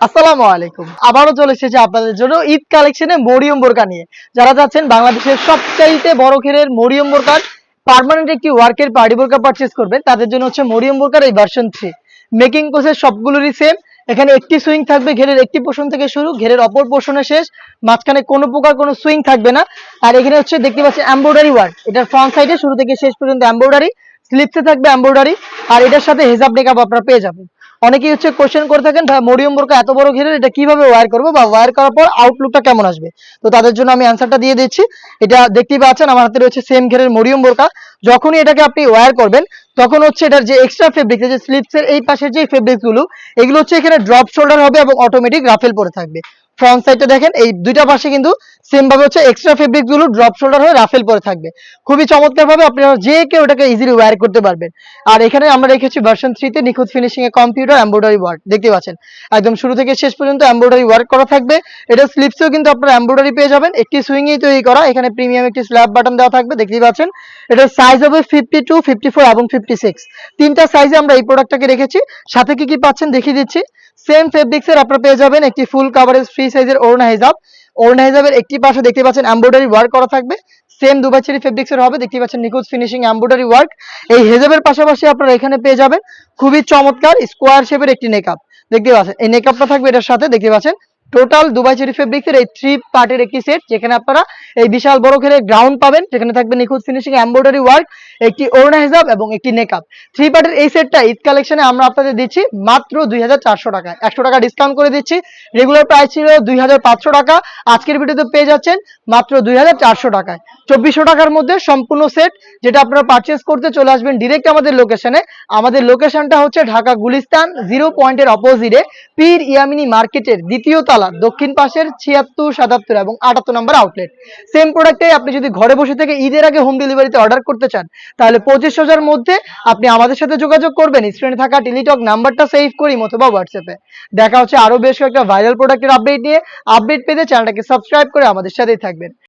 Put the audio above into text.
আসসালামু আলাইকুম। আবারও চলে এসেছে আপনাদের জন্য ঈদ কালেকশনে মরিয়ম বোরকা নিয়ে। যারা যাচ্ছেন বাংলাদেশের সবচাইতে বড় ঘেরের মরিয়ম বোরকার পার্মানেন্ট একটি ওয়ার্কের পার্টি বোরকা পারচেস করবেন, তাদের জন্য হচ্ছে মরিয়ম বোরকার এই ভার্সন থ্রি মেকিং প্রসেস সবগুলোরই সেম এখানে একটি সুইং থাকবে ঘেরের একটি পোষণ থেকে শুরু, ঘেরের অপর পোর্শনে শেষ, মাঝখানে কোনো প্রকার কোনো সুইং থাকবে না। আর এখানে হচ্ছে দেখতে পাচ্ছি এমব্রয়ডারি ওয়ার্ক এটার ফ্রন্ট সাইডে শুরু থেকে শেষ পর্যন্ত এমব্রয়ডারি স্লিপসে থাকবে এমব্রয়ডারি আর এটার সাথে হেজাব মেকআপ আপনারা পেয়ে যাবেন। অনেকেই হচ্ছে কোশ্চেন করে থাকেন, ভাই, মরিয়ম বোরকা এত বড় ঘেরের এটা কীভাবে ওয়্যার করব বা ওয়্যার করার পর আউটলুকটা কেমন আসবে? তো তাদের জন্য আমি অ্যান্সারটা দিয়ে দিচ্ছি। এটা দেখতেই পাচ্ছেন, আমার হাতে রয়েছে সেম ঘেরের মরিয়ম বোরকা। যখনই এটাকে আপনি ওয়্যার করবেন, তখন হচ্ছে এটার যে এক্সট্রা ফেব্রিক যে স্লিপসের এই পাশের যে ফেব্রিকগুলো এগুলো হচ্ছে এখানে ড্রপ শোল্ডার হবে এবং অটোমেটিক রাফেল পরে থাকবে। ফ্রন্ট সাইডটা দেখেন, এই দুইটা পাশে কিন্তু সেম ভাবে হচ্ছে এক্সট্রা ফেব্রিকগুলো ড্রপ শোল্ডার হয়ে রাফেল পরে থাকবে। খুবই চমৎকার ভাবে আপনারা যে কেউ এটাকে ইজিলি ওয়্যার করতে পারবেন। আর এখানে আমরা রেখেছি ভার্সন থ্রিতে নিখুঁত ফিনিশিং এ কম্পিউটার এমব্রয়ডারি ওয়ার্ক দেখতে পাচ্ছেন? একদম শুরু থেকে শেষ পর্যন্ত এমব্রয়ডারি ওয়ার্ক করা থাকবে। এটা স্লিপসেও কিন্তু আপনারা এমব্রয়ডারি পেয়ে যাবেন। একটি সুইং এই তৈরি করা, এখানে প্রিমিয়াম একটি স্ল্যাব বাটন দেওয়া থাকবে, দেখতেই পাচ্ছেন? এটার সাইজ হবে ফিফটি টু ফিফটি ফোর এবং ফিফটি সিক্স তিনটা সাইজে আমরা এই প্রোডাক্টটাকে রেখেছি। সাথে কি কি পাচ্ছেন দেখিয়ে দিচ্ছি। সেম ফেব্রিক্স এর আপনারা পেয়ে যাবেন একটি ফুল কাভারেজ ফ্রি সাইজের ওড়না হিজাব। ওড়না হিজাবের একটি পাশে দেখতে পাচ্ছেন এম্ব্রয়ডারি ওয়ার্ক করা থাকবে। সেম দুবাই চেরি ফেব্রিক্স এর হবে। দেখতে পাচ্ছেন নিখুঁত ফিনিশিং এম্ব্রয়ডারি ওয়ার্ক এই হেজাবের পাশাপাশি আপনারা এখানে পেয়ে যাবেন খুবই চমৎকার স্কোয়ার শেপের একটি নেকআপ দেখতে পাচ্ছেন, এই নেকআপটা থাকবে এটার সাথে। দেখতে পাচ্ছেন টোটাল দুবাই চেরি ফেব্রিক্স এর এই থ্রি পার্টের একটি সেট যেখানে আপনারা এই বিশাল বড় ঘেরে গ্রাউন্ড পাবেন, যেখানে থাকবে নিখুঁত ফিনিশিং এমব্রয়ডারি ওয়ার্ক একটি ওড়না হিসাব এবং একটি নেকআপ থ্রি পার্টের এই সেটটা ঈদ কালেকশনে আমরা আপনাদের দিচ্ছি মাত্র দুই হাজার চারশো টাকা একশো টাকা ডিসকাউন্ট করে দিচ্ছি। রেগুলার প্রাইস ছিল দুই হাজার পাঁচশো টাকা। আজকের ভিডিওতে পেয়ে যাচ্ছেন মাত্র দুই হাজার চারশো টাকায়। চব্বিশশো টাকার মধ্যে সম্পূর্ণ সেট যেটা আপনারা পারচেস করতে চলে আসবেন ডিরেক্ট আমাদের লোকেশনে আমাদের লোকেশনটা হচ্ছে ঢাকা গুলিস্তান জিরো পয়েন্টের অপোজিটে পীর ইয়ামিনী মার্কেটের দ্বিতীয় তলা। দক্ষিণ পাশের ছিয়াত্তর, সাতাত্তর এবং আটাত্তর নম্বর আউটলেট সেম প্রোডাক্টে আপনি যদি ঘরে বসে থেকে ঈদের আগে হোম ডেলিভারিতে অর্ডার করতে চান, তাহলে পঁচিশ হাজার মধ্যে আপনি আমাদের সাথে যোগাযোগ করবেন। স্ক্রিনে থাকা টেলিটক নাম্বারটা সেভ করি অথবা হোয়াটসঅ্যাপে দেখা হচ্ছে আরও বেশ কয়েকটা ভাইরাল প্রোডাক্টের আপডেট নিয়ে। আপডেট পেতে চ্যানেলটাকে সাবস্ক্রাইব করে আমাদের সাথেই থাকবেন।